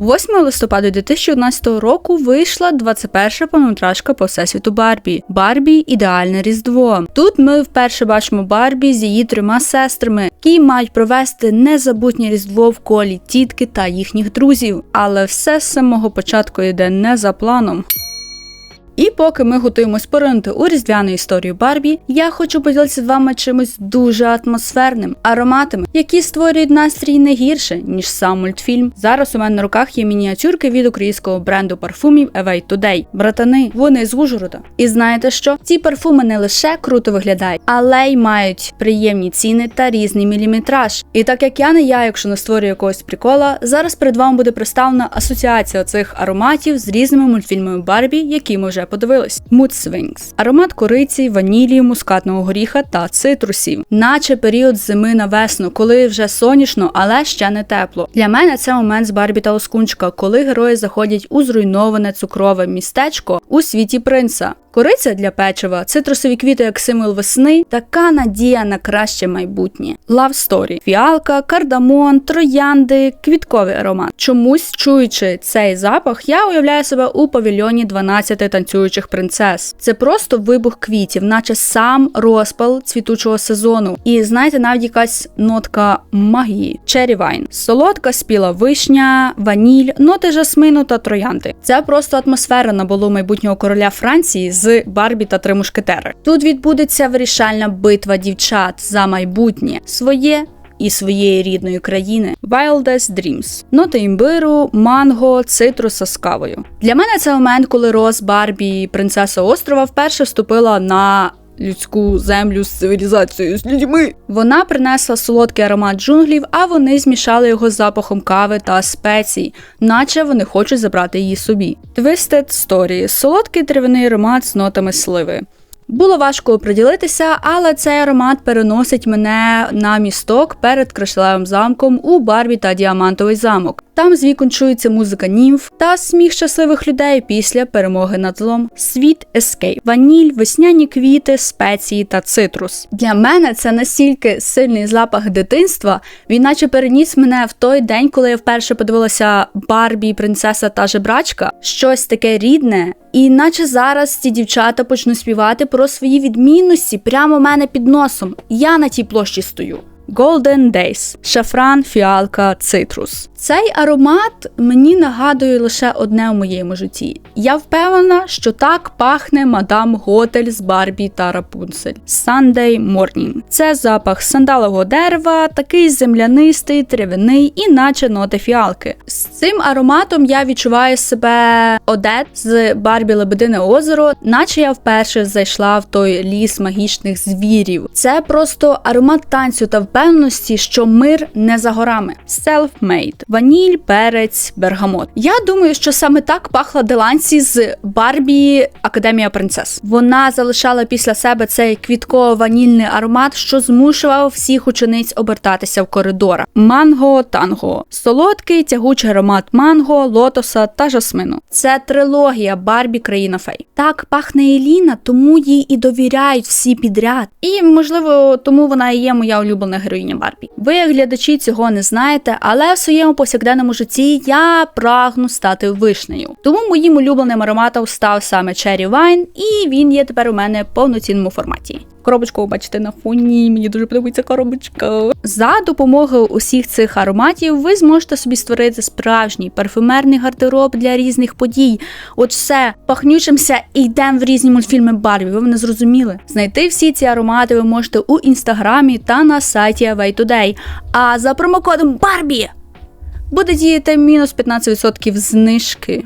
8 листопада 2011 року вийшла 21-ша повнометражка по всесвіту Барбі Барбі Ідеальне Різдво. Тут ми вперше бачимо Барбі з її трьома сестрами, які мають провести незабутнє різдво в колі тітки та їхніх друзів. Але все з самого початку йде не за планом. І поки ми готуємось поринути у різдвяну історію Барбі, я хочу поділитися з вами чимось дуже атмосферним, ароматами, які створюють настрій не гірше, ніж сам мультфільм. Зараз у мене на руках є мініатюрки від українського бренду парфумів Away Today. Братани, вони з Ужгорода. І знаєте що? Ці парфуми не лише круто виглядають, але й мають приємні ціни та різний міліметраж. І так як я не я, якщо не створюю якогось прикола, зараз перед вами буде представлена асоціація цих ароматів з різними мультфільмами Барбі, які ми вже подивились. Mood Swings. аромат кориці, ванілі, мускатного горіха та цитрусів, наче період зими на весну, коли вже сонячно, але ще не тепло. Для мене це момент з Барбі та Оскунчика, коли герої заходять у зруйноване цукрове містечко у світі принца. Кориця для печива, цитрусові квіти як символ весни, така надія на краще майбутнє. Love Story. фіалка, кардамон, троянди, квітковий аромат. Чомусь чуючи цей запах, я уявляю себе у павільйоні 12 танцюючих принцес. Це просто вибух квітів, наче сам розпал цвітучого сезону. І знаєте, навіть якась нотка магії. Cherry Wine. солодка спіла вишня, ваніль, ноти жасмину та троянди. Це просто атмосфера набуло майбутнього короля Франції з Барбі та три мушкетери. Тут відбудеться вирішальна битва дівчат за майбутнє своє. І своєї рідної країни Wildest Dreams. ноти імбиру, манго, цитруса з кавою. Для мене це момент, коли Роз Барбі, принцеса острова, вперше вступила на людську землю з цивілізацією з людьми. Вона принесла солодкий аромат джунглів, а вони змішали його з запахом кави та спецій, наче вони хочуть забрати її собі. Twisted Story – солодкий травяний аромат з нотами сливи. Було важко оприділитися, але цей аромат переносить мене на місток перед кришталевим замком у Барбі та Діамантовий замок. Там з вікон чується музика німф та сміх щасливих людей після перемоги над злом. Світ ескейп, ваніль, весняні квіти, спеції та цитрус. Для мене це настільки сильний запах дитинства. Він наче переніс мене в той день, коли я вперше подивилася Барбі, принцеса та жебрачка. Щось таке рідне. І наче зараз ці дівчата почнуть співати про свої відмінності прямо в мене під носом. Я на тій площі стою. Golden Days шафран, фіалка, цитрус. Цей аромат мені нагадує лише одне у моєму житті. Я впевнена, що так пахне мадам Готель з Барбі та Рапунцель. Sunday Morning. Це запах сандалового дерева, такий землянистий, травяний і наче ноти фіалки. З цим ароматом я відчуваю себе одет з Барбі Лебедине озеро, наче я вперше зайшла в той ліс магічних звірів. Це просто аромат танцю та впевненості, що мир не за горами. Self-made ваніль, перець, бергамот. Я думаю, що саме так пахла Делансі з Барбі Академія Принцес. Вона залишала після себе цей квітково-ванільний аромат, що змушував всіх учениць обертатися в коридорах. Манго танго, солодкий тягучий аромат манго, лотоса та жасмину. Це трилогія Барбі Країна Фей. Так пахне Еліна, тому їй і довіряють всі підряд. І можливо, тому вона і є моя улюблена героїня Барбі. Ви, глядачі, цього не знаєте, але в своєму повсякденному житті я прагну стати вишнею. Тому моїм улюбленим ароматом став саме Cherry Wine, і він є тепер у мене в повноцінному форматі. Коробочку ви бачите на фоні, мені дуже подобається коробочка. За допомогою усіх цих ароматів ви зможете собі створити справжній парфюмерний гардероб для різних подій. От все, пахнючимся і йдемо в різні мультфільми Барбі. Ви мене зрозуміли? Знайти всі ці аромати ви можете у інстаграмі та на сайті Away Today. А за промокодом Барбі буде діяти мінус 15% знижки.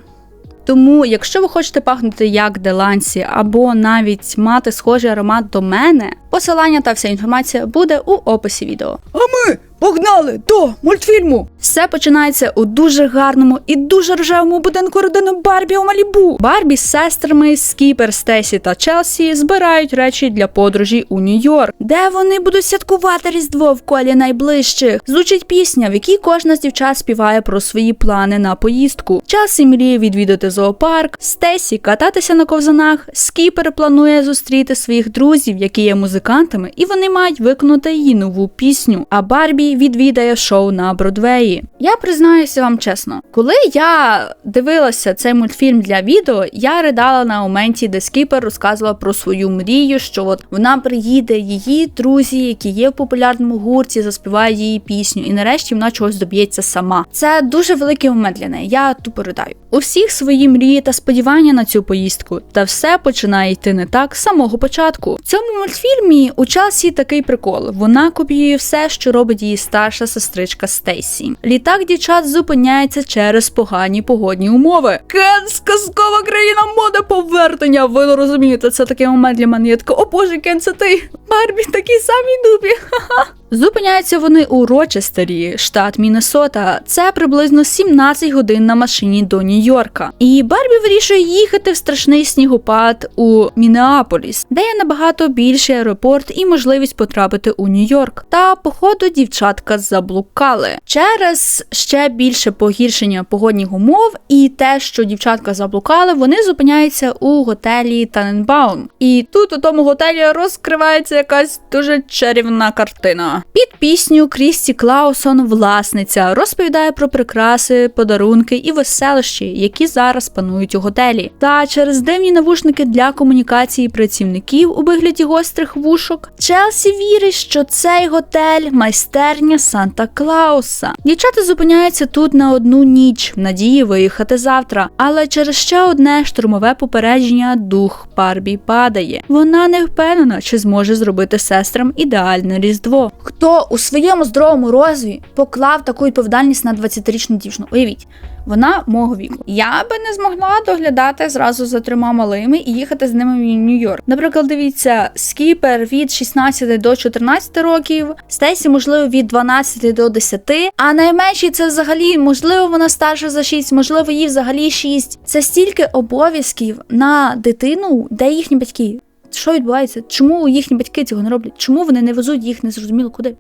Тому, якщо ви хочете пахнути як Делансі, або навіть мати схожий аромат до мене, посилання та вся інформація буде у описі відео. А ми Погнали до мультфільму! Все починається у дуже гарному і дуже рожевому будинку родини Барбі у Малібу. Барбі з сестрами Скіпер, Стесі та Челсі збирають речі для подорожі у Нью-Йорк, де вони будуть святкувати Різдво в колі найближчих. Звучить пісня, в якій кожна з дівчат співає про свої плани на поїздку. Челсі мріє відвідати зоопарк, Стесі кататися на ковзанах. Скіпер планує зустріти своїх друзів, які є музикантами, і вони мають виконати її нову пісню. А Барбі відвідає шоу на Бродвеї. Я признаюся вам чесно, коли я дивилася цей мультфільм для відео, я ридала на моменті, де Скіпер розказувала про свою мрію, що от вона приїде, її друзі, які є в популярному гурті, заспівають її пісню, і нарешті вона чогось доб'ється сама. Це дуже великий момент для неї. Я тупо ридаю. У всіх свої мрії та сподівання на цю поїздку, та все починає йти не так з самого початку. В цьому мультфільмі у Челсі такий прикол. Вона копіює все, що робить її старша сестричка Стейсі. Літак дівчат зупиняється через погані погодні умови. Кен, сказкова країна моди повернення. Ви не розумієте, це такий момент для мене. Я така, о боже, Кен, це ти. Барбі, такі самі дубі. Ха-ха. Зупиняються вони у Рочестері, штат Міннесота. Це приблизно 17 годин на машині до Нью-Йорка. І Барбі вирішує їхати в страшний снігопад у Мінеаполіс, де є набагато більший аеропорт і можливість потрапити у Нью-Йорк. Та походу дівчатка заблукали через ще більше погіршення погодних умов і те, що дівчатка заблукали, вони зупиняються у готелі Таненбаум. І тут у тому готелі розкривається якась дуже чарівна картина. Під пісню Крісті Клаусон, власниця, розповідає про прикраси, подарунки і веселощі, які зараз панують у готелі. Та через дивні навушники для комунікації працівників у вигляді гострих вушок, Челсі вірить, що цей готель майстерня Санта Клауса. Дівчата зупиняються тут на одну ніч, в надії виїхати завтра. Але через ще одне штурмове попередження дух Барбі падає. Вона не впевнена, чи зможе зробити сестрам ідеальне різдво. Хто у своєму здоровому розумі поклав таку відповідальність на 20-річну дівчину? Уявіть. Вона мого віку. Я би не змогла доглядати зразу за трьома малими і їхати з ними в Нью-Йорк. Наприклад, дивіться, скіпер від 16 до 14 років, Стесі, можливо, від 12 до 10, а найменший це взагалі, можливо, вона старша за 6, можливо, їй взагалі 6. Це стільки обов'язків на дитину, де їхні батьки. Що відбувається? Чому їхні батьки цього не роблять? Чому вони не везуть їх незрозуміло куди?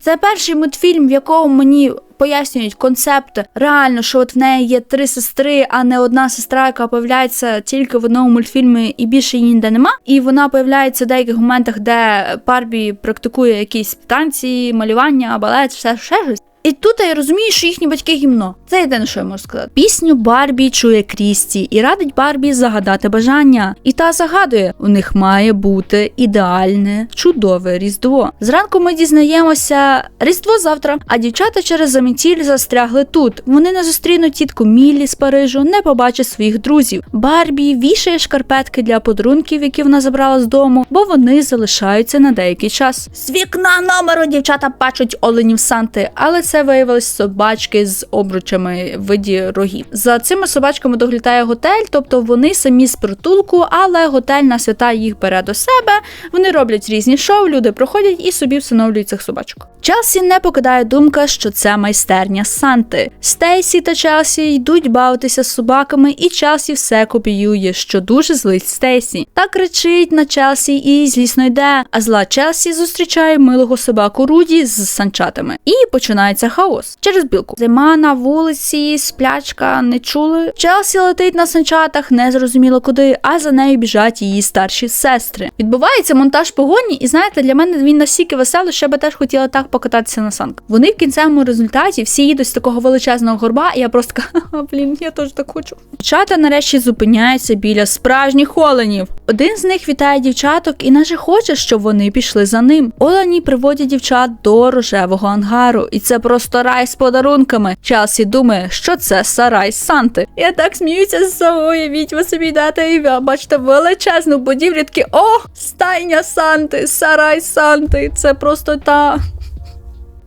Це перший мультфільм, в якому мені пояснюють концепт реально, що от в неї є три сестри, а не одна сестра, яка появляється тільки в одному мультфільмі і більше її ніде нема. І вона появляється в деяких моментах, де Барбі практикує якісь танці, малювання, балет, все ще щось. І тут я розумію, що їхні батьки гімно. Це єдине, що я можу сказати. Пісню Барбі чує Крісті і радить Барбі загадати бажання. І та загадує: у них має бути ідеальне, чудове різдво. Зранку ми дізнаємося різдво завтра, а дівчата через замітіль застрягли тут. Вони не зустрінуть тітку Міллі з Парижу, не побачать своїх друзів. Барбі вішає шкарпетки для подарунків, які вона забрала з дому, бо вони залишаються на деякий час. З вікна номеру дівчата бачать оленів Санти, але це виявилось собачки з обручами в виді рогів. За цими собачками доглядає готель, тобто вони самі з притулку, але готель на свята їх бере до себе. Вони роблять різні шоу, люди проходять і собі встановлюють цих собачок. Челсі не покидає думка, що це майстерня Санти. Стейсі та Челсі йдуть бавитися з собаками, і Челсі все копіює, що дуже злить Стейсі. Та кричить на Челсі і злісно йде. А зла Челсі зустрічає милого собаку Руді з санчатами. І починається хаос через білку. Зима на вулиці, сплячка, не чули. Челсі летить на санчатах, не зрозуміло куди, а за нею біжать її старші сестри. Відбувається монтаж погоні, і знаєте, для мене він настільки веселий, що я би теж хотіла так покататися на санках. Вони в кінцевому результаті всі їдуть з такого величезного горба, і я просто така, «Ха-ха, блін, я теж так хочу. Дівчата нарешті зупиняються біля справжніх оленів. Один з них вітає дівчаток і наче хоче, щоб вони пішли за ним. Олені приводять дівчат до рожевого ангару, і це просто рай з подарунками. Челсі думає, що це сарай Санти. Я так сміюся з собою, уявіть, ви собі дати і ви бачите величезну будівлю, такі о, стайня Санти, сарай Санти. Це просто та.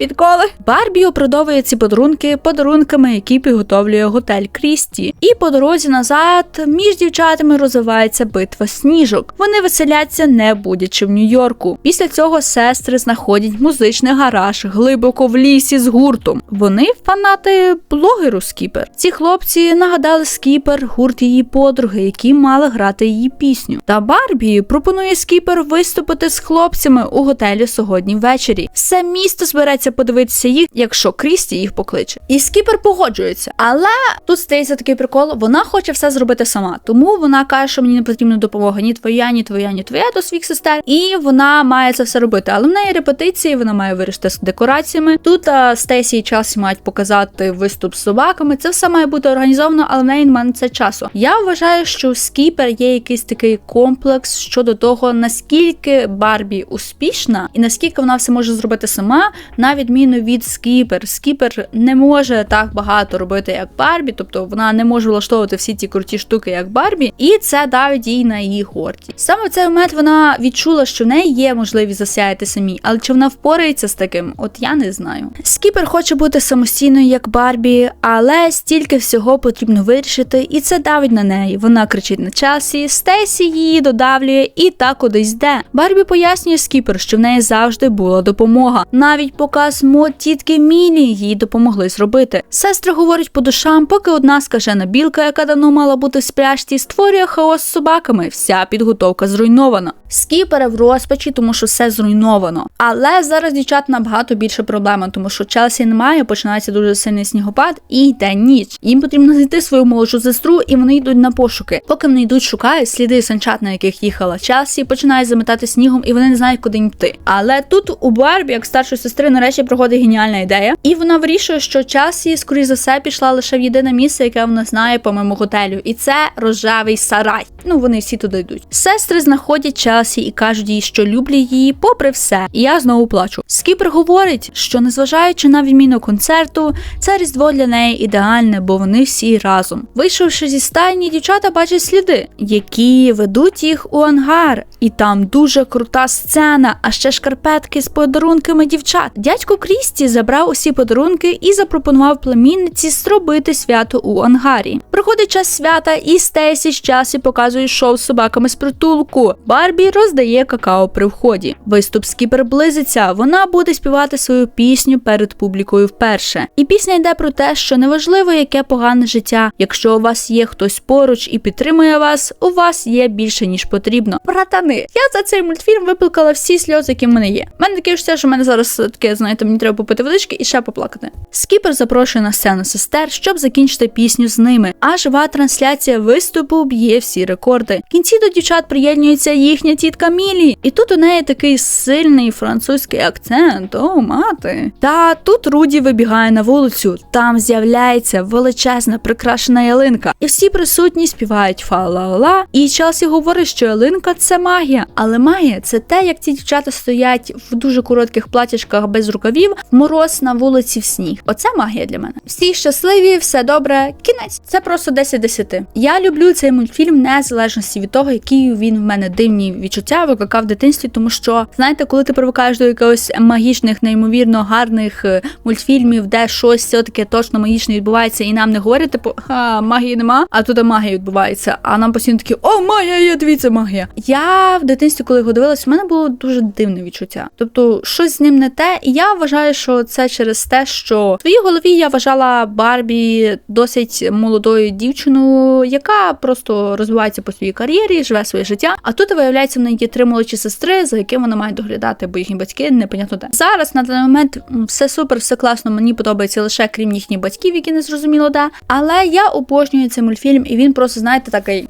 Підколи Барбі оправдовує ці подарунки подарунками, які підготовлює готель Крісті. І по дорозі назад між дівчатами розвивається битва сніжок. Вони веселяться, не будячи в Нью-Йорку. Після цього сестри знаходять музичний гараж глибоко в лісі з гуртом. Вони фанати блогеру Скіпер. Ці хлопці нагадали Скіпер гурт її подруги, які мали грати її пісню. Та Барбі пропонує Скіпер виступити з хлопцями у готелі сьогодні ввечері. Все місто збереться погодиться подивитися їх, якщо Крісті їх покличе. І Скіпер погоджується. Але тут стається такий прикол, вона хоче все зробити сама. Тому вона каже, що мені не потрібна допомога ні твоя, ні твоя, ні твоя до своїх сестер. І вона має це все робити. Але в неї репетиції, вона має вирішити з декораціями. Тут а, Стесі і Челсі мають показати виступ з собаками. Це все має бути організовано, але в неї немає на це часу. Я вважаю, що у Скіпер є якийсь такий комплекс щодо того, наскільки Барбі успішна і наскільки вона все може зробити сама, на відміну від Скіпер. Скіпер не може так багато робити, як Барбі, тобто вона не може влаштовувати всі ті круті штуки, як Барбі, і це давить їй на її гордість. Саме в цей момент вона відчула, що в неї є можливість засяяти самій, але чи вона впорається з таким, от я не знаю. Скіпер хоче бути самостійною, як Барбі, але стільки всього потрібно вирішити, і це давить на неї. Вона кричить на часі, Стесі її додавлює і так кудись йде. Барбі пояснює Скіпер, що в неї завжди була допомога. Навіть показ мод тітки Мілі їй допомогли зробити. Сестри говорять по душам, поки одна скажена білка, яка давно мала бути в спляшці, створює хаос з собаками. Вся підготовка зруйнована. Скіпера в розпачі, тому що все зруйновано. Але зараз дівчат набагато більше проблема, тому що Челсі немає, починається дуже сильний снігопад і йде ніч. Їм потрібно знайти свою молодшу сестру, і вони йдуть на пошуки. Поки вони йдуть, шукають сліди санчат, на яких їхала Челсі, починає заметати снігом, і вони не знають, куди йти. Але тут у Барбі, як старшої сестри, нарешті проходить геніальна ідея, і вона вирішує, що Челсі, скоріш за все, пішла лише в єдине місце, яке вона знає по моєму готелю, і це рожевий сарай. Ну вони всі туди йдуть. Сестри знаходять Челсі і кажуть їй, що люблять її, попри все. І я знову плачу. Скіпер говорить, що незважаючи на відміну концерту, це різдво для неї ідеальне, бо вони всі разом. Вийшовши зі стайні, дівчата бачать сліди, які ведуть їх у ангар. І там дуже крута сцена, а ще шкарпетки з подарунками дівчат. Дядько Крісті забрав усі подарунки і запропонував племінниці зробити свято у ангарі. Приходить час свята, і Стесі з часі показує шоу з собаками з притулку. Барбі роздає какао при вході. Виступ скіпер близиться. Вона буде співати свою пісню перед публікою вперше. І пісня йде про те, що неважливо, яке погане життя. Якщо у вас є хтось поруч і підтримує вас, у вас є більше ніж потрібно. Братани, я за цей мультфільм виплакала всі сльози, які в мене є. У мене таке що в мене зараз таке, знаєте, мені треба попити водички і ще поплакати. Скіпер запрошує на сцену сестер, щоб закінчити пісню з ними. А жива трансляція виступу б'є всі рекорди. В кінці до дівчат приєднується їхня тітка Мілі, і тут у неї такий сильний французький акцент. О, мати. Та тут Руді вибігає на вулицю. Там з'являється величезна прикрашена ялинка, і всі присутні співають фа-ла-ла. І Челсі говорить, що ялинка це магія. Але магія це те, як ці дівчата стоять в дуже коротких платячках без рукавів, мороз на вулиці в сніг. Оце магія для мене. Всі щасливі, все добре. Кінець. Це просто 10 10. Я люблю цей мультфільм незалежності від того, які він в мене дивні відчуття викликав в дитинстві, тому що знаєте, коли ти привикаєш до якогось магічних, неймовірно гарних е, мультфільмів, де щось все таке точно магічне відбувається, і нам не говорять, типу, ха, магії нема, а тут магія відбувається. А нам постійно такі, о, магія є, дивіться, магія. Я в дитинстві, коли його дивилась, в мене було дуже дивне відчуття. Тобто, щось з ним не те, і я вважаю, що це через те, що в твоїй голові я вважала Барбі досить молодою дівчиною, яка просто розвивається по своїй кар'єрі, живе своє життя. А тут виявляється, в неї є три молодші сестри, за якими вона має доглядати, бо їхні батьки непонятно де. Зараз на даний момент все супер, все класно. Мені подобається лише крім їхніх батьків, які не зрозуміло де. Але я обожнюю цей мультфільм, і він просто, знаєте, такий.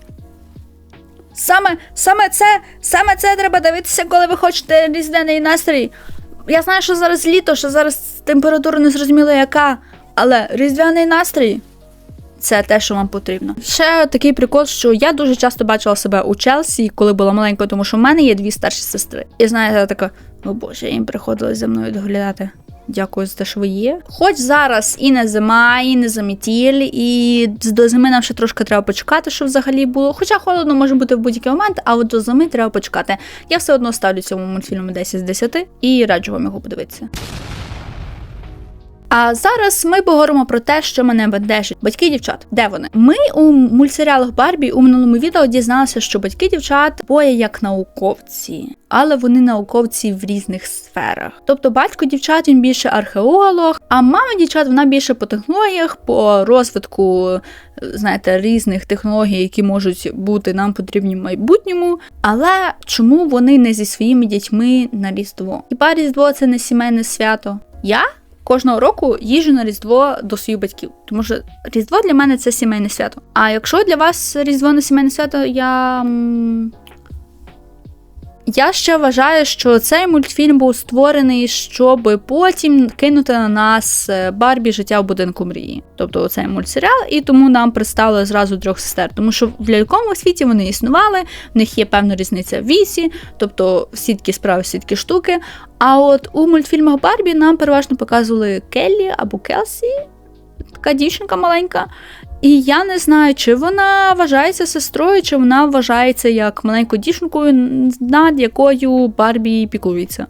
Саме, саме це, саме це треба дивитися, коли ви хочете різдвяний настрій. Я знаю, що зараз літо, що зараз температура не зрозуміла яка, але різдвяний настрій це те, що вам потрібно. Ще такий прикол, що я дуже часто бачила себе у Челсі, коли була маленькою, тому що в мене є дві старші сестри. І знаєте, я така, о боже, їм приходилось за мною доглядати. Дякую за те, що ви є. Хоч зараз і не зима, і не замітіль, і до зими нам ще трошки треба почекати, щоб взагалі було. Хоча холодно може бути в будь-який момент, а от до зими треба почекати. Я все одно ставлю цьому мультфільму 10 з 10 і раджу вам його подивитися. А зараз ми поговоримо про те, що мене бентежить. Батьки дівчат. Де вони? Ми у мультсеріалах Барбі у минулому відео дізналися, що батьки дівчат боє як науковці, але вони науковці в різних сферах. Тобто батько дівчат він більше археолог, а мама дівчат вона більше по технологіях, по розвитку, знаєте, різних технологій, які можуть бути нам потрібні в майбутньому. Але чому вони не зі своїми дітьми на Різдво? Хіба Різдво це не сімейне свято? Я кожного року їжджу на Різдво до своїх батьків, тому що Різдво для мене це сімейне свято. А якщо для вас Різдво не сімейне свято, я. Я ще вважаю, що цей мультфільм був створений, щоб потім кинути на нас е, Барбі життя в будинку мрії. Тобто цей мультсеріал, і тому нам представили зразу трьох сестер. Тому що в ляльковому світі вони існували, в них є певна різниця в вісі, тобто всі такі справи, всі такі штуки. А от у мультфільмах Барбі нам переважно показували Келлі або Келсі, така дівчинка маленька. І я не знаю, чи вона вважається сестрою, чи вона вважається як маленькою дівчинкою, над якою Барбі піклується.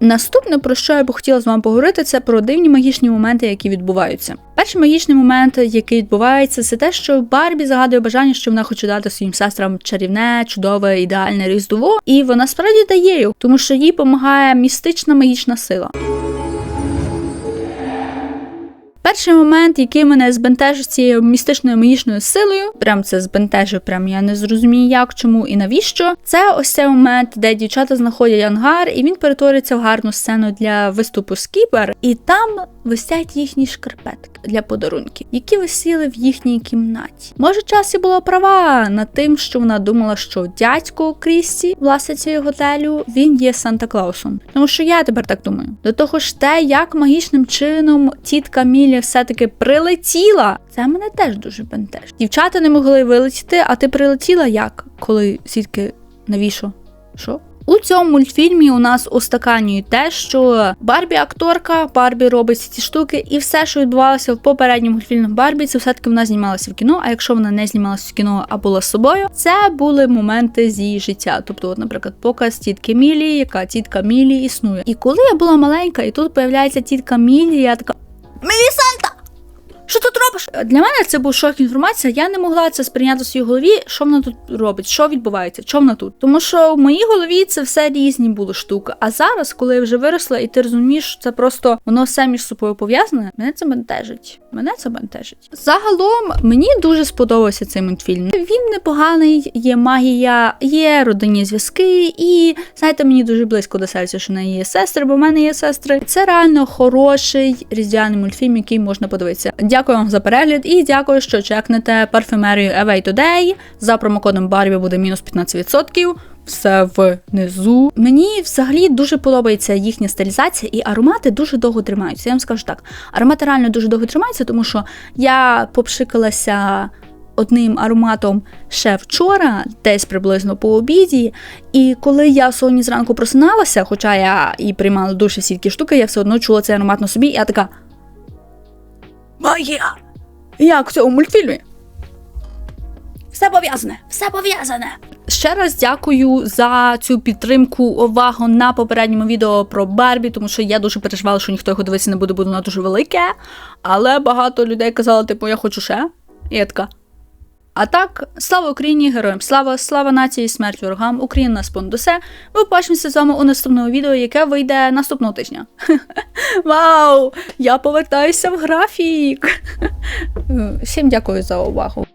Наступне, про що я би хотіла з вами поговорити, це про дивні магічні моменти, які відбуваються. Перший магічний момент, який відбувається, це те, що Барбі загадує бажання, що вона хоче дати своїм сестрам чарівне, чудове, ідеальне різдво, і вона справді дає тому що їй допомагає містична магічна сила. Перший момент, який мене збентежив цією містичною магічною силою, прям це збентежив, прям я не зрозумію, як, чому і навіщо. Це ось цей момент, де дівчата знаходять ангар, і він перетворюється в гарну сцену для виступу скіпер, і там висять їхні шкарпетки для подарунків, які висіли в їхній кімнаті. Може, часі була права над тим, що вона думала, що дядько Крісті, власниця готелю, він є Санта Клаусом. Тому що я тепер так думаю. До того ж, те, як магічним чином тітка Мілі все-таки прилетіла, це мене теж дуже бентежить. Дівчата не могли вилетіти, а ти прилетіла як? Коли сітки навіщо? Що? У цьому мультфільмі у нас устаканюють те, що Барбі акторка, Барбі робить ці штуки, і все, що відбувалося в попередньому мультфільмі Барбі, це все-таки вона знімалася в кіно. А якщо вона не знімалася в кіно, а була з собою, це були моменти з її життя. Тобто, от, наприклад, показ тітки Мілі, яка тітка Мілі існує. І коли я була маленька, і тут появляється тітка Мілі, я така. Мелісанта! Що тут робиш? Для мене це був шок інформація. Я не могла це сприйняти в своїй голові, що вона тут робить, що відбувається, що вона тут. Тому що в моїй голові це все різні були штуки. А зараз, коли я вже виросла, і ти розумієш, що це просто воно все між собою пов'язане, мене це бентежить. Мене це бентежить. Загалом мені дуже сподобався цей мультфільм. Він непоганий, є магія, є родинні зв'язки, і знаєте, мені дуже близько до серця, що в неї є сестри, бо в мене є сестри. Це реально хороший різдвяний мультфільм, який можна подивитися. Дякую вам за перегляд і дякую, що чекнете парфюмерію Away Today. За промокодом Барбі буде мінус 15%. Все внизу. Мені взагалі дуже подобається їхня стилізація, і аромати дуже довго тримаються. Я вам скажу так: аромати реально дуже довго тримаються, тому що я попшикалася одним ароматом ще вчора, десь приблизно по обіді. І коли я сьогодні зранку просиналася, хоча я і приймала дуже такі штуки, я все одно чула цей аромат на собі, і я така. Магія! Як в цьому мультфільмі? Все пов'язане, все пов'язане. Ще раз дякую за цю підтримку, увагу на попередньому відео про Барбі, тому що я дуже переживала, що ніхто його дивитися не буде, бо воно дуже велике. Але багато людей казали, типу, я хочу ще. І я така. А так, слава Україні, героям слава, слава нації, смерть ворогам, Україна спондусе. Ми побачимося з вами у наступному відео, яке вийде наступного тижня. Вау! Я повертаюся в графік. Всім дякую за увагу.